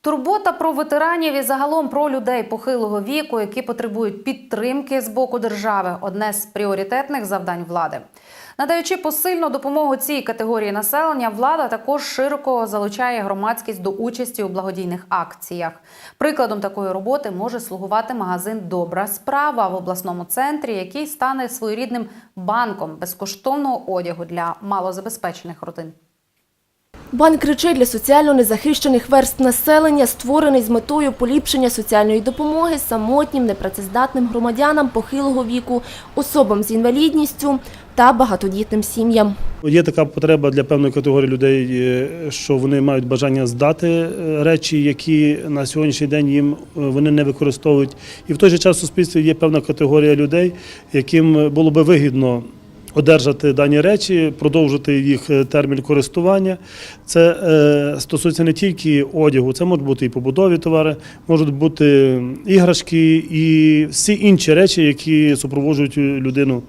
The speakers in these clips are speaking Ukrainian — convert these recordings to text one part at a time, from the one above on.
Турбота про ветеранів і загалом про людей похилого віку, які потребують підтримки з боку держави одне з пріоритетних завдань влади. Надаючи посильну допомогу цій категорії населення, влада також широко залучає громадськість до участі у благодійних акціях. Прикладом такої роботи може слугувати магазин Добра справа в обласному центрі, який стане своєрідним банком безкоштовного одягу для малозабезпечених родин. Банк речей для соціально незахищених верств населення створений з метою поліпшення соціальної допомоги самотнім, непрацездатним громадянам похилого віку, особам з інвалідністю та багатодітним сім'ям. Є така потреба для певної категорії людей, е, що вони мають бажання здати е, речі, які на сьогоднішній день їм е, вони не використовують. І в той же час в суспільстві є певна категорія людей, яким було би вигідно. Одержати дані речі, продовжити їх е, термін користування. Це е, стосується не тільки одягу, це можуть бути і побутові товари, можуть бути іграшки і всі інші речі, які супроводжують людину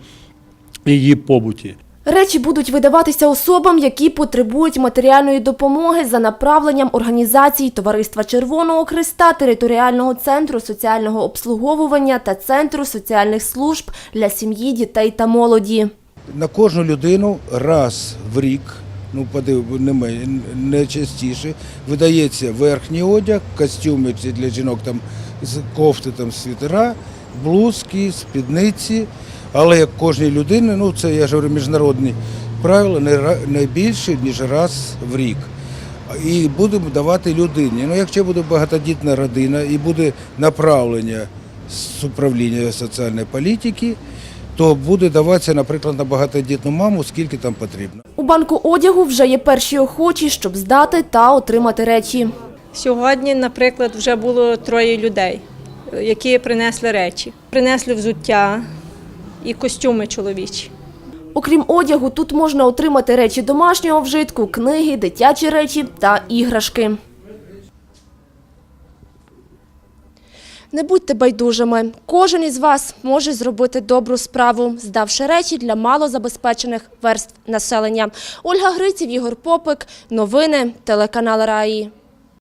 її побуті. Речі будуть видаватися особам, які потребують матеріальної допомоги за направленням організацій Товариства Червоного Христа, територіального центру соціального обслуговування та центру соціальних служб для сім'ї, дітей та молоді. На кожну людину раз в рік, ну подив, не, не частіше, видається верхній одяг, костюми для жінок, там з кофти, там світера, блузки, спідниці. Але як кожній людині, ну це я ж говорю міжнародні правила, не, ра- не більше, ніж раз в рік. І будемо давати людині. Ну, якщо буде багатодітна родина і буде направлення з управління соціальної політики, то буде даватися, наприклад, на багатодітну маму, скільки там потрібно. У банку одягу вже є перші охочі, щоб здати та отримати речі. Сьогодні, наприклад, вже було троє людей, які принесли речі. Принесли взуття і костюми чоловічі. Окрім одягу, тут можна отримати речі домашнього вжитку, книги, дитячі речі та іграшки. Не будьте байдужими. Кожен із вас може зробити добру справу, здавши речі для малозабезпечених верств населення. Ольга Гриців, Ігор Попик. Новини телеканал Раї.